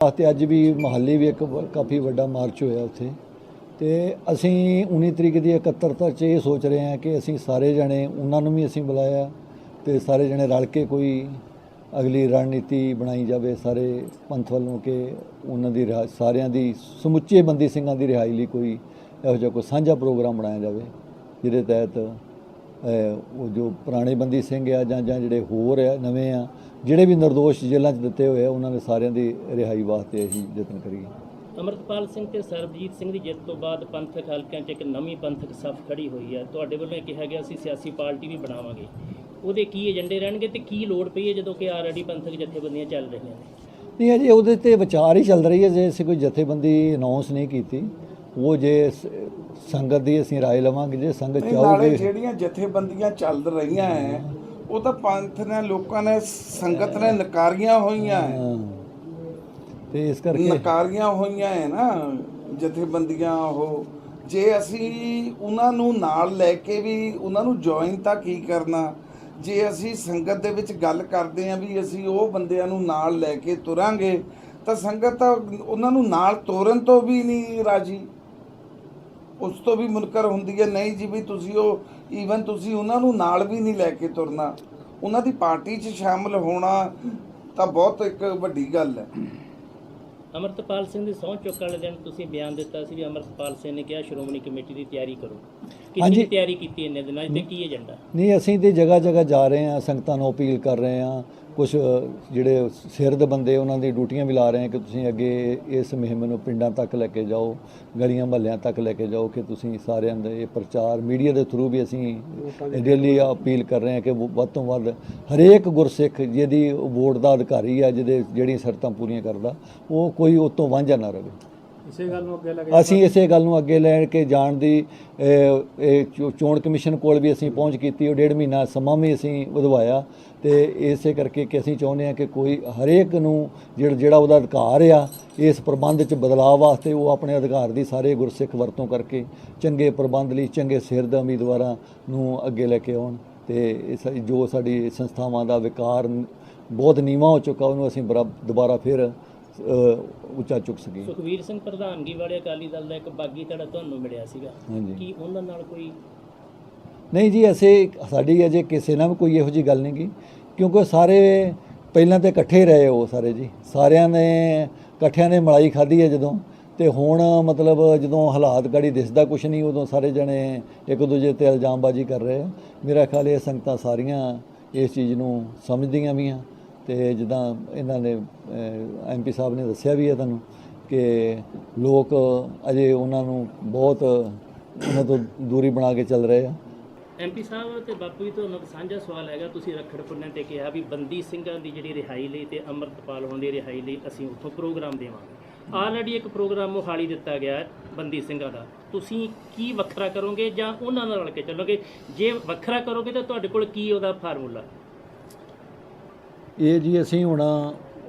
ਤੇ ਅੱਜ ਵੀ ਮਹੱਲੇ ਵੀ ਇੱਕ ਕਾਫੀ ਵੱਡਾ ਮਾਰਚ ਹੋਇਆ ਉੱਥੇ। ਤੇ ਅਸੀਂ 19 ਤਰੀਕ ਦੀ ਇਕੱਤਰਤਾ 'ਚ ਇਹ ਸੋਚ ਰਹੇ ਹਾਂ ਕਿ ਅਸੀਂ ਸਾਰੇ ਜਣੇ, ਉਹਨਾਂ ਨੂੰ ਵੀ ਅਸੀਂ ਬੁਲਾਇਆ ਤੇ ਸਾਰੇ ਜਣੇ ਰਲ ਕੇ ਕੋਈ ਅਗਲੀ ਰਣਨੀਤੀ ਬਣਾਈ ਜਾਵੇ ਸਾਰੇ ਪੰਥ ਵੱਲੋਂ ਕਿ ਉਹਨਾਂ ਦੀ ਰਿਹਾ- ਸਾਰਿਆਂ ਦੀ ਸਮੁੱਚੇ ਬੰਦੀ ਸਿੰਘਾਂ ਦੀ ਰਿਹਾਈ ਲਈ ਕੋਈ ਇਹੋ ਜਿਹਾ ਕੋਈ ਸਾਂਝਾ ਪ੍ਰੋਗਰਾਮ ਬਣਾਇਆ ਜਾਵੇ, ਜਿਹਦੇ ਤਹਿਤ ਉਹ ਜੋ ਪੁਰਾਣੇ ਬੰਦੀ ਸਿੰਘ ਆ ਜਾਂ ਜਿਹੜੇ ਹੋਰ ਆ, ਨਵੇਂ ਆ ਜਿਹੜੇ ਵੀ ਨਿਰਦੋਸ਼ ਜੇਲ੍ਹਾਂ 'ਚ ਦਿੱਤੇ ਹੋਏ ਆ ਉਹਨਾਂ ਦੇ ਸਾਰਿਆਂ ਦੀ ਰਿਹਾਈ ਵਾਸਤੇ ਅਸੀਂ ਯਤਨ ਕਰੀਏ ਅਮਰਤਪਾਲ ਸਿੰਘ ਤੇ ਸਰਬਜੀਤ ਸਿੰਘ ਦੀ ਜਿੱਤ ਤੋਂ ਬਾਅਦ ਪੰਥਕ ਹਲਕਿਆਂ 'ਚ ਇੱਕ ਨਵੀਂ ਪੰਥਕ ਸਫ ਖੜੀ ਹੋਈ ਹੈ। ਤੁਹਾਡੇ ਵੱਲੋਂ ਇਹ ਕਿਹਾ ਗਿਆ ਅਸੀਂ ਸਿਆਸੀ ਪਾਰਟੀ ਵੀ ਬਣਾਵਾਂਗੇ। ਉਹਦੇ ਕੀ ਏਜੰਡੇ ਰਹਿਣਗੇ ਤੇ ਕੀ ਲੋੜ ਪਈ ਹੈ ਜਦੋਂ ਕਿ ਆਲਰੇਡੀ ਪੰਥਕ ਜਥੇਬੰਦੀਆਂ ਚੱਲ ਰਹੀਆਂ ਨੇ? ਨਹੀਂ ਅਜੇ ਉਹਦੇ ਤੇ ਵਿਚਾਰ ਹੀ ਚੱਲ ਰਹੀ ਹੈ। ਜੇ ਅਸੀਂ ਕੋਈ ਜਥੇਬੰਦੀ ਅਨਾਉਂਸ ਨਹੀਂ ਕੀਤੀ ਉਹ ਜੇ ਸੰਗਤ ਦੀ ਅਸੀਂ ਰਾਏ ਲਵਾਂਗੇ ਜੇ ਸੰਗਤ ਨਾਲੇ ਚਾਹੂਗੀ। ਜਿਹੜੀਆਂ ਜਥੇਬੰਦੀਆਂ ਚੱਲ ਰਹੀਆਂ ਐ ਉਹ ਤਾਂ ਪੰਥ ਨੇ ਲੋਕਾਂ ਨੇ ਸੰਗਤ ਨੇ ਨਕਾਰੀਆਂ ਹੋਈਆਂ ਹਾਂ। ਤੇ ਇਸ ਕਰਕੇ ਨਕਾਰੀਆਂ ਹੋਈਆਂ ਐ ਨਾ ਜਥੇਬੰਦੀਆਂ ਉਹ। ਜੇ ਅਸੀਂ ਉਹਨਾਂ ਨੂੰ ਨਾਲ ਲੈ ਕੇ ਵੀ ਉਹਨਾਂ ਨੂੰ ਜੁਆਇਨ ਤਾਂ ਕੀ ਕਰਨਾ? ਜੇ ਅਸੀਂ ਸੰਗਤ ਦੇ ਵਿੱਚ ਗੱਲ ਕਰਦੇ ਆਂ ਵੀ ਅਸੀਂ ਉਹ ਬੰਦਿਆਂ ਨੂੰ ਨਾਲ ਲੈ ਕੇ ਤੁਰਾਂਗੇ ਤਾਂ ਸੰਗਤ ਤਾਂ ਉਹਨਾਂ ਨੂੰ ਨਾਲ ਤੋਰਨ ਤੋਂ ਵੀ ਨਹੀਂ ਰਾਜੀ। ਉਸ ਤੋਂ ਵੀ ਮੁਨਕਰ ਹੁੰਦੀ ਹੈ ਨਹੀਂ ਜੀ ਵੀ ਤੁਸੀਂ ਉਹ ਈਵਨ ਤੁਸੀਂ ਉਹਨਾਂ ਨੂੰ ਨਾਲ ਵੀ ਨਹੀਂ ਲੈ ਕੇ ਤੁਰਨਾ। ਉਹਨਾਂ ਦੀ ਪਾਰਟੀ 'ਚ ਸ਼ਾਮਲ ਹੋਣਾ ਤਾਂ ਬਹੁਤ ਇੱਕ ਵੱਡੀ ਗੱਲ ਹੈ। ਅਮਰਤਪਾਲ ਸਿੰਘ ਦੀ ਸਹੁੰ ਚੁੱਕ ਵਾਲੇ ਦਿਨ ਤੁਸੀਂ ਬਿਆਨ ਦਿੱਤਾ ਸੀ ਵੀ ਅਮਰਤਪਾਲ ਸਿੰਘ ਨੇ ਕਿਹਾ ਸ਼੍ਰੋਮਣੀ ਕਮੇਟੀ ਦੀ ਤਿਆਰੀ ਕਰੋ। ਕਿੰਨੀ ਤਿਆਰੀ ਕੀਤੀ ਇੰਨੇ ਦਿਨਾਂ ਤੇ ਕੀ ਏਜੰਡਾ? ਨਹੀਂ ਅਸੀਂ ਤੇ ਜਗ੍ਹਾ ਜਗ੍ਹਾ ਜਾ ਰਹੇ ਹਾਂ ਸੰਗਤਾਂ ਨੂੰ ਅਪੀਲ ਕਰ ਰਹੇ ਹਾਂ। ਕੁਝ ਜਿਹੜੇ ਸਿਰ ਦੇ ਬੰਦੇ ਉਹਨਾਂ ਦੀ ਡਿਊਟੀਆਂ ਵੀ ਲਾ ਰਹੇ ਹਾਂ ਕਿ ਤੁਸੀਂ ਅੱਗੇ ਇਸ ਮੁਹਿੰਮ ਨੂੰ ਪਿੰਡਾਂ ਤੱਕ ਲੈ ਕੇ ਜਾਓ ਗਲੀਆਂ ਮਹੱਲਿਆਂ ਤੱਕ ਲੈ ਕੇ ਜਾਓ ਕਿ ਤੁਸੀਂ ਸਾਰਿਆਂ ਦਾ ਇਹ ਪ੍ਰਚਾਰ ਮੀਡੀਆ ਦੇ ਥਰੂ ਵੀ ਅਸੀਂ ਡੇਲੀ ਅਪੀਲ ਕਰ ਰਹੇ ਹਾਂ ਕਿ ਵੱਧ ਤੋਂ ਵੱਧ ਹਰੇਕ ਗੁਰਸਿੱਖ ਜਿਹਦੀ ਵੋਟ ਦਾ ਅਧਿਕਾਰੀ ਹੈ ਜਿਹਦੇ ਜਿਹੜੀਆਂ ਸ਼ਰਤਾਂ ਪੂਰੀਆਂ ਕਰਦਾ ਉਹ ਕੋਈ ਉਹ ਤੋਂ ਵਾਂਝਾ ਨਾ ਰਹੇ। ਇਸੇ ਗੱਲ ਨੂੰ ਅੱਗੇ ਲੈ ਕੇ ਅਸੀਂ ਇਸੇ ਗੱਲ ਨੂੰ ਅੱਗੇ ਲੈਣ ਕੇ ਜਾਣ ਦੀ, ਇਹ ਚੋ- ਚੋਣ ਕਮਿਸ਼ਨ ਕੋਲ ਵੀ ਅਸੀਂ ਪਹੁੰਚ ਕੀਤੀ, ਉਹ ਡੇਢ ਮਹੀਨਾ ਸਮਾਂ ਵੀ ਅਸੀਂ ਵਧਵਾਇਆ ਤੇ ਇਸੇ ਕਰਕੇ ਕਿ ਅਸੀਂ ਚਾਹੁੰਦੇ ਹਾਂ ਕਿ ਕੋਈ ਹਰੇਕ ਨੂੰ ਜਿਹੜਾ ਜਿਹੜਾ ਉਹਦਾ ਅਧਿਕਾਰ ਆ, ਇਸ ਪ੍ਰਬੰਧ 'ਚ ਬਦਲਾਅ ਵਾਸਤੇ ਉਹ ਆਪਣੇ ਅਧਿਕਾਰ ਦੀ ਸਾਰੇ ਗੁਰਸਿੱਖ ਵਰਤੋਂ ਕਰਕੇ ਚੰਗੇ ਪ੍ਰਬੰਧ ਲਈ, ਚੰਗੇ ਸਿਰ ਦੇ ਉਮੀਦਵਾਰਾਂ ਨੂੰ ਅੱਗੇ ਲੈ ਕੇ ਆਉਣ ਤੇ ਜੋ ਸਾਡੀ ਸੰਸਥਾਵਾਂ ਦਾ ਵਿਕਾਰ ਬਹੁਤ ਨੀਵਾਂ ਹੋ ਚੁੱਕਾ, ਉਹਨੂੰ ਅਸੀਂ ਬਰਾ- ਦੁਬਾਰਾ ਫਿਰ ਉੱਚਾ ਚੁੱਕ ਸਕੀਏ ਸੁਖਵੀਰ ਸਿੰਘ ਪ੍ਰਧਾਨਗੀ ਵਾਲੇ ਅਕਾਲੀ ਦਲ ਦਾ ਇੱਕ ਬਾਗੀ ਧੜਾ ਤੁਹਾਨੂੰ ਮਿਲਿਆ ਸੀਗਾ। ਹਾਂਜੀ। ਕੀ ਉਹਨਾਂ ਨਾਲ ਕੋਈ ਨਹੀਂ ਜੀ ਅਸੀਂ ਸਾਡੀ ਅਜੇ ਕਿਸੇ ਨਾਲ ਵੀ ਕੋਈ ਇਹੋ ਜੀ ਗੱਲ ਨਹੀਂ ਗੀ। ਕਿਉਂਕਿ ਸਾਰੇ ਪਹਿਲਾਂ ਤੇ ਇਕੱਠੇ ਰਹੇ ਉਹ ਸਾਰੇ ਜੀ। ਸਾਰਿਆਂ ਨੇ ਇਕੱਠਿਆਂ ਨੇ ਮਲਾਈ ਖਾਧੀ ਹੈ ਜਦੋਂ। ਤੇ ਹੁਣ ਮਤਲਬ ਜਦੋਂ ਹਾਲਾਤ ਗਾੜੀ ਦਿਸਦਾ ਕੁਛ ਨਹੀਂ ਉਦੋਂ ਸਾਰੇ ਜਣੇ ਇੱਕ ਦੂਜੇ ਤੇ ਇਲਜ਼ਾਮਬਾਜ਼ੀ ਕਰ ਰਹੇ ਆ। ਮੇਰਾ ਖਿਆਲ ਇਹ ਸੰਗਤਾਂ ਸਾਰੀਆਂ ਇਸ ਚੀਜ਼ ਨੂੰ ਸਮਝਦੀਆਂ ਵੀ ਆ। ਤੇ ਜਿੱਦਾਂ ਇਹਨਾਂ ਨੇ ਐਮਪੀ ਸਾਹਿਬ ਨੇ ਦੱਸਿਆ ਵੀ ਹੈ ਤੁਹਾਨੂੰ ਕਿ ਲੋਕ ਅਜੇ ਉਹਨਾਂ ਨੂੰ ਬਹੁਤ ਉਹਨਾਂ ਤੋਂ ਦੂਰੀ ਬਣਾ ਕੇ ਚੱਲ ਰਹੇ ਆ। ਐਮਪੀ ਸਾਹਿਬ ਤੇ ਬਾਪੂ ਜੀ, ਤੁਹਾਨੂੰ ਇੱਕ ਸਾਂਝਾ ਸਵਾਲ ਹੈਗਾ। ਤੁਸੀਂ ਰੱਖੜ ਪੁੰਨਿਆ ਤੇ ਕਿਹਾ ਵੀ ਬੰਦੀ ਸਿੰਘਾਂ ਦੀ ਜਿਹੜੀ ਰਿਹਾਈ ਲਈ ਤੇ ਅਮਰਤਪਾਲ ਹੋਣ ਦੀ ਰਿਹਾਈ ਲਈ ਅਸੀਂ ਉੱਥੋਂ ਪ੍ਰੋਗਰਾਮ ਦੇਵਾਂਗੇ। ਆਲਰੇਡੀ ਇੱਕ ਪ੍ਰੋਗਰਾਮ ਮੋਹਾਲੀ ਦਿੱਤਾ ਗਿਆ ਬੰਦੀ ਸਿੰਘਾਂ ਦਾ। ਤੁਸੀਂ ਕੀ ਵੱਖਰਾ ਕਰੋਗੇ ਜਾਂ ਉਹਨਾਂ ਨਾਲ ਰਲ ਕੇ ਚੱਲੋਗੇ? ਜੇ ਵੱਖਰਾ ਕਰੋਗੇ ਤਾਂ ਤੁਹਾਡੇ ਕੋਲ ਕੀ ਉਹਦਾ ਫਾਰਮੂਲਾ? ਇਹ ਜੀ ਅਸੀਂ ਹੁਣ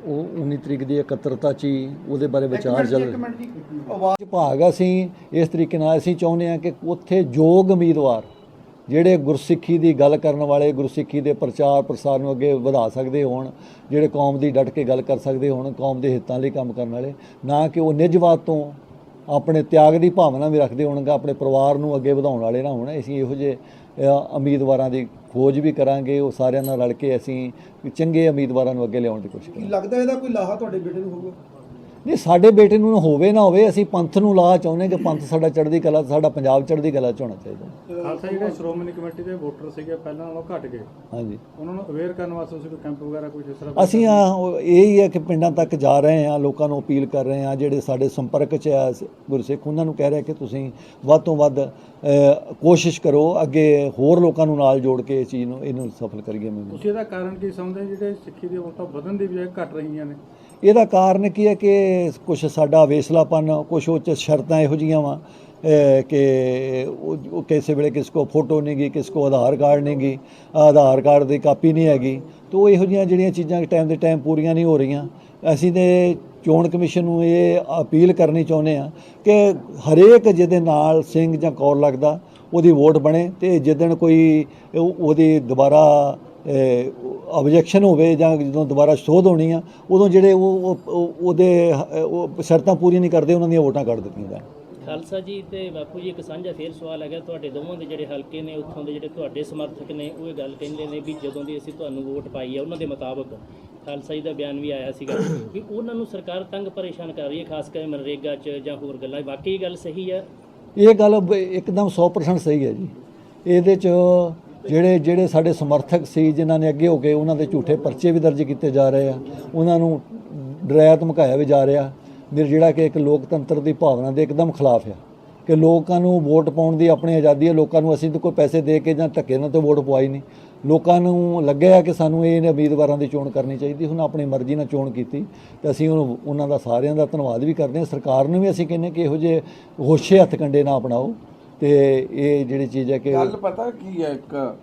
ਉਹ 19 ਤਰੀਕ ਦੀ ਇਕੱਤਰਤਾ ਚ ਹੀ ਉਹਦੇ ਬਾਰੇ ਵਿਚਾਰ ਚੱਲ ਆਵਾਜ਼ ਭਾਗ ਅਸੀਂ ਇਸ ਤਰੀਕੇ ਨਾਲ ਅਸੀਂ ਚਾਹੁੰਦੇ ਹਾਂ ਕਿ ਉੱਥੇ ਯੋਗ ਉਮੀਦਵਾਰ ਜਿਹੜੇ ਗੁਰਸਿੱਖੀ ਦੀ ਗੱਲ ਕਰਨ ਵਾਲੇ ਗੁਰਸਿੱਖੀ ਦੇ ਪ੍ਰਚਾਰ ਪ੍ਰਸਾਰ ਨੂੰ ਅੱਗੇ ਵਧਾ ਸਕਦੇ ਹੋਣ ਜਿਹੜੇ ਕੌਮ ਦੀ ਡਟ ਕੇ ਗੱਲ ਕਰ ਸਕਦੇ ਹੋਣ ਕੌਮ ਦੇ ਹਿੱਤਾਂ ਲਈ ਕੰਮ ਕਰਨ ਵਾਲੇ ਨਾ ਕਿ ਉਹ ਨਿਜਵਾਦ ਤੋਂ ਆਪਣੇ ਤਿਆਗ ਦੀ ਭਾਵਨਾ ਵੀ ਰੱਖਦੇ ਹੋਣਗੇ ਆਪਣੇ ਪਰਿਵਾਰ ਨੂੰ ਅੱਗੇ ਵਧਾਉਣ ਵਾਲੇ ਨਾ ਹੋਣ। ਅਸੀਂ ਇਹੋ ਜਿਹੇ ਉਮੀਦਵਾਰਾਂ ਦੀ ਖੋਜ ਵੀ ਕਰਾਂਗੇ ਉਹ ਸਾਰਿਆਂ ਨਾਲ ਰਲ ਕੇ ਅਸੀਂ ਚੰਗੇ ਉਮੀਦਵਾਰਾਂ ਨੂੰ ਅੱਗੇ ਲਿਆਉਣ ਦੀ ਕੋਸ਼ਿਸ਼ ਕਰਾਂਗੇ। ਲੱਗਦਾ ਇਹਦਾ ਕੋਈ ਲਾਹਾ ਤੁਹਾਡੇ ਬੇਟੇ ਨੂੰ ਹੋਊਗਾ? ਨਹੀਂ ਸਾਡੇ ਬੇਟੇ ਨੂੰ ਹੋਵੇ ਨਾ ਹੋਵੇ ਅਸੀਂ ਪੰਥ ਨੂੰ ਲਾ ਚਾਹੁੰਦੇ ਕਿ ਪੰਥ ਸਾਡਾ ਚੜ੍ਹਦੀ ਕਲਾ ਸਾਡਾ ਪੰਜਾਬ ਚੜ੍ਹਦੀ ਕਲਾ ਚ ਹੋਣਾ ਚਾਹੀਦਾ। ਖਾਲਸਾ ਜਿਹੜੇ ਸ਼੍ਰੋਮਣੀ ਕਮੇਟੀ ਦੇ ਵੋਟਰ ਸੀਗੇ ਪਹਿਲਾਂ ਨਾਲੋਂ ਘਟ ਗਏ। ਹਾਂਜੀ। ਉਹਨਾਂ ਨੂੰ ਅਵੇਅਰ ਕਰਨ ਵਾਸਤੇ ਤੁਸੀਂ ਕੋਈ ਕੈਂਪ ਵਗੈਰਾ ਕੁਝ ਇਸ ਤਰ੍ਹਾਂ ਅਸੀਂ ਆ ਇਹ ਹੀ ਹੈ ਕਿ ਪਿੰਡਾਂ ਤੱਕ ਜਾ ਰਹੇ ਹਾਂ ਲੋਕਾਂ ਨੂੰ ਅਪੀਲ ਕਰ ਰਹੇ ਹਾਂ ਜਿਹੜੇ ਸਾਡੇ ਸੰਪਰਕ 'ਚ ਆ ਗੁਰਸਿੱਖ ਉਹਨਾਂ ਨੂੰ ਕਹਿ ਰਹੇ ਕਿ ਤੁਸੀਂ ਵੱਧ ਤੋਂ ਵੱਧ ਕੋਸ਼ਿਸ਼ ਕਰੋ ਅੱਗੇ ਹੋਰ ਲੋਕਾਂ ਨੂੰ ਨਾਲ ਜੋੜ ਕੇ ਇਸ ਚੀਜ਼ ਨੂੰ ਇਹਨੂੰ ਸਫਲ ਕਰੀਏ। ਮੈਨੂੰ ਤੁਸੀਂ ਇਹਦਾ ਕਾਰਨ ਕੀ ਸਮਝਦੇ ਜਿਹੜੇ ਸਿੱਖੀ ਦੀਆਂ ਵੋਟਾਂ ਵਧਣ ਦੀ ਬਜਾਏ ਘਟ ਰਹੀਆਂ ਨੇ। ਇਹਦਾ ਕਾਰਨ ਕੀ ਹੈ ਕਿ ਕੁਝ ਸਾਡਾ ਵੇਸਲਾਪਨ ਕੁਝ ਉਹ 'ਚ ਸ਼ਰਤਾਂ ਇਹੋ ਜੀਆਂ ਵਾ ਕਿ ਉਹ ਕਿਸੇ ਵੇਲੇ ਕਿਸ ਕੋ ਫੋਟੋ ਨਹੀਂ ਗਈ, ਕਿਸ ਕੋ ਆਧਾਰ ਕਾਰਡ ਨਹੀਂ ਗਈ, ਆਧਾਰ ਕਾਰਡ ਦੀ ਕਾਪੀ ਨਹੀਂ ਹੈਗੀ, ਤਾਂ ਉਹ ਇਹੋ ਜਿਹੀਆਂ ਜਿਹੜੀਆਂ ਚੀਜ਼ਾਂ ਟਾਈਮ ਦੇ ਟਾਈਮ ਪੂਰੀਆਂ ਨਹੀਂ ਹੋ ਰਹੀਆਂ। ਅਸੀਂ ਤੇ ਚੋਣ ਕਮਿਸ਼ਨ ਨੂੰ ਇਹ ਅਪੀਲ ਕਰਨੀ ਚਾਹੁੰਦੇ ਆ ਕਿ ਹਰੇਕ ਜਿਹਦੇ ਨਾਲ ਸਿੰਘ ਜਾਂ ਕੌਰ ਲੱਗਦਾ, ਉਹਦੀ ਵੋਟ ਬਣੇ ਤੇ ਜਿੱਦਣ ਕੋਈ ਉਹਦੀ ਦੁਬਾਰਾ ਆਬਜੈਕਸ਼ਨ ਹੋਵੇ ਜਾਂ ਜਦੋਂ ਦੁਬਾਰਾ ਸੋਧ ਹੋਣੀ ਆ ਉਦੋਂ ਜਿਹੜੇ ਉਹ ਉਹ- ਉਹ- ਉਹਦੇ ਉਹ ਸ਼ਰਤਾਂ ਪੂਰੀਆਂ ਨਹੀਂ ਕਰਦੇ ਉਹਨਾਂ ਦੀਆਂ ਵੋਟਾਂ ਕੱਢ ਦਿੱਤੀਆਂ ਜਾਣ। ਖਾਲਸਾ ਜੀ ਤੇ ਬਾਪੂ ਜੀ ਇੱਕ ਸਾਂਝਾ ਫੇਰ ਸਵਾਲ ਹੈਗਾ ਤੁਹਾਡੇ ਦੋਵਾਂ ਦੇ ਜਿਹੜੇ ਹਲਕੇ ਨੇ ਉੱਥੋਂ ਦੇ ਜਿਹੜੇ ਤੁਹਾਡੇ ਸਮਰਥਕ ਨੇ ਉਹ ਇਹ ਗੱਲ ਕਹਿੰਦੇ ਨੇ ਵੀ ਜਦੋਂ ਦੀ ਅਸੀਂ ਤੁਹਾਨੂੰ ਵੋਟ ਪਾਈ ਹੈ ਉਹਨਾਂ ਦੇ ਮੁਤਾਬਕ ਖਾਲਸਾ ਜੀ ਦਾ ਬਿਆਨ ਵੀ ਆਇਆ ਸੀਗਾ ਵੀ ਉਹਨਾਂ ਨੂੰ ਸਰਕਾਰ ਤੰਗ ਪਰੇਸ਼ਾਨ ਕਰ ਰਹੀ ਹੈ ਖਾਸ ਕਰਕੇ ਮਨਰੇਗਾ 'ਚ ਜਾਂ ਹੋਰ ਗੱਲਾਂ। ਵਾਕਈ ਇਹ ਗੱਲ ਸਹੀ ਹੈ ਇਹ ਗੱਲ ਇੱਕਦਮ 100% ਸਹੀ ਹੈ ਜੀ। ਇਹਦੇ ਚ ਜਿਹੜੇ ਜਿਹੜੇ ਸਾਡੇ ਸਮਰਥਕ ਸੀ, ਜਿਨ੍ਹਾਂ ਨੇ ਅੱਗੇ ਹੋ ਕੇ ਉਹਨਾਂ ਦੇ ਝੂਠੇ ਪਰਚੇ ਵੀ ਦਰਜ ਕੀਤੇ ਜਾ ਰਹੇ ਆ, ਉਹਨਾਂ ਨੂੰ ਡਰਾਇਆ ਧਮਕਾਇਆ ਵੀ ਜਾ ਰਿਹਾ। ਮੇਰੇ ਜਿਹੜਾ ਕਿ ਇੱਕ ਲੋਕਤੰਤਰ ਦੀ ਭਾਵਨਾ ਦੇ ਇੱਕਦਮ ਖਿਲਾਫ ਆ ਕਿ ਲੋਕਾਂ ਨੂੰ ਵੋਟ ਪਾਉਣ ਦੀ ਆਪਣੀ ਆਜ਼ਾਦੀ ਹੈ ਲੋਕਾਂ ਨੂੰ ਅਸੀਂ ਤਾਂ ਕੋਈ ਪੈਸੇ ਦੇ ਕੇ ਜਾਂ ਧੱਕੇ ਨਾਲ ਤਾਂ ਵੋਟ ਪਵਾਈ ਨਹੀਂ। ਲੋਕਾਂ ਨੂੰ ਲੱਗਿਆ ਕਿ ਸਾਨੂੰ ਇਹ ਉਮੀਦਵਾਰਾਂ ਦੀ ਚੋਣ ਕਰਨੀ ਚਾਹੀਦੀ, ਹੁਣ ਆਪਣੀ ਮਰਜ਼ੀ ਨਾਲ ਚੋਣ ਕੀਤੀ। ਤੇ ਅਸੀਂ ਉਹਨੂੰ ਉਹਨਾਂ ਦਾ ਸਾਰਿਆਂ ਦਾ ਧੰਨਵਾਦ ਵੀ ਕਰਦੇ ਹਾਂ। ਸਰਕਾਰ ਨੂੰ ਵੀ ਅਸੀਂ ਕਹਿੰਦੇ ਕਿ ਇਹੋ ਜਿਹੇ ਹੋਸ਼ੇ ਹੱਥ ਕੰਡੇ ਨਾ ਅਪਣਾਓ। ਤੇ ਇਹ ਜਿਹੜੀ ਚੀਜ਼ ਹੈ ਕਿ ਗੱਲ ਪਤਾ ਕੀ ਹੈ ਇੱਕ?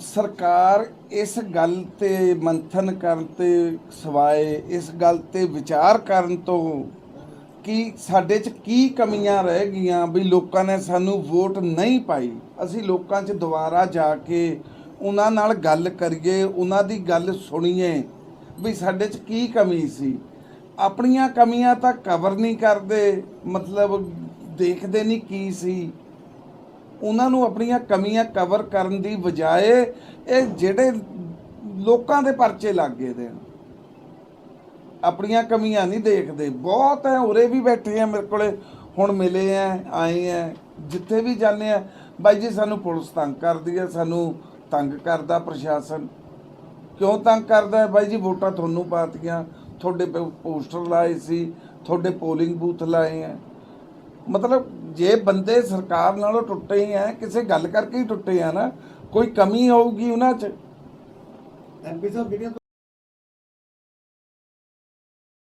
ਸਰਕਾਰ ਇਸ ਗੱਲ ਤੇ ਮੰਥਨ ਕਰਨ ਤੇ ਸਵਾਏ, ਇਸ ਗੱਲ ਤੇ ਵਿਚਾਰ ਕਰਨ ਤੋਂ ਕਿ ਸਾਡੇ 'ਚ ਕੀ ਕਮੀਆਂ ਰਹਿ ਗਈਆਂ ਵੀ ਲੋਕਾਂ ਨੇ ਸਾਨੂੰ ਵੋਟ ਨਹੀਂ ਪਾਈ? ਅਸੀਂ ਲੋਕਾਂ 'ਚ ਦੁਬਾਰਾ ਜਾ ਕੇ ਉਹਨਾਂ ਨਾਲ ਗੱਲ ਕਰੀਏ, ਉਹਨਾਂ ਦੀ ਗੱਲ ਸੁਣੀਏ ਵੀ ਸਾਡੇ 'ਚ ਕੀ ਕਮੀ ਸੀ? ਆਪਣੀਆਂ ਕਮੀਆਂ ਤਾਂ ਕਵਰ ਨਹੀਂ ਕਰਦੇ, ਮਤਲਬ ਦੇਖਦੇ ਨਹੀਂ ਕੀ ਸੀ। ਉਹਨਾਂ ਨੂੰ ਆਪਣੀਆਂ ਕਮੀਆਂ ਕਵਰ ਕਰਨ ਦੀ ਬਜਾਏ ਇਹ ਜਿਹੜੇ ਲੋਕਾਂ ਦੇ ਪਰਚੇ ਲੱਗ ਗਏ ਦੇ। ਆਪਣੀਆਂ ਕਮੀਆਂ ਨਹੀਂ ਦੇਖਦੇ। ਬਹੁਤ ਹੈ ਉਰੇ ਵੀ ਬੈਠੇ ਆ ਮੇਰੇ ਕੋਲੇ। ਹੁਣ ਮਿਲੇ ਆ ਆਏ ਆ ਜਿੱਥੇ ਵੀ ਜਾਂਦੇ ਆ ਬਾਈ ਜੀ, ਸਾਨੂੰ ਪੁਲਿਸ ਤੰਗ ਕਰਦੀ ਹੈ ਸਾਨੂੰ ਤੰਗ ਕਰਦਾ ਪ੍ਰਸ਼ਾਸਨ। ਕਿਉਂ ਤੰਗ ਕਰਦਾ ਹੈ ਬਾਈ ਜੀ, ਵੋਟਾਂ ਤੁਹਾਨੂੰ ਪਾਤੀਆਂ ਤੁਹਾਡੇ ਪੋ- ਪੋਸਟਰ ਲਾਏ ਸੀ, ਤੁਹਾਡੇ ਪੋਲਿੰਗ ਬੂਥ ਲਾਏ ਆ ਮਤਲਬ ਜੇ ਬੰਦੇ ਸਰਕਾਰ ਨਾਲੋਂ ਟੁੱਟੇ ਹੀ ਆ, ਕਿਸੇ ਗੱਲ ਕਰਕੇ ਹੀ ਟੁੱਟੇ ਆ ਨਾ, ਕੋਈ ਕਮੀ ਹੋਊਗੀ ਉਹਨਾਂ 'ਚ। ਐਮਪੀ ਸਾਹਿਬ, ਜਿਹੜੀਆਂ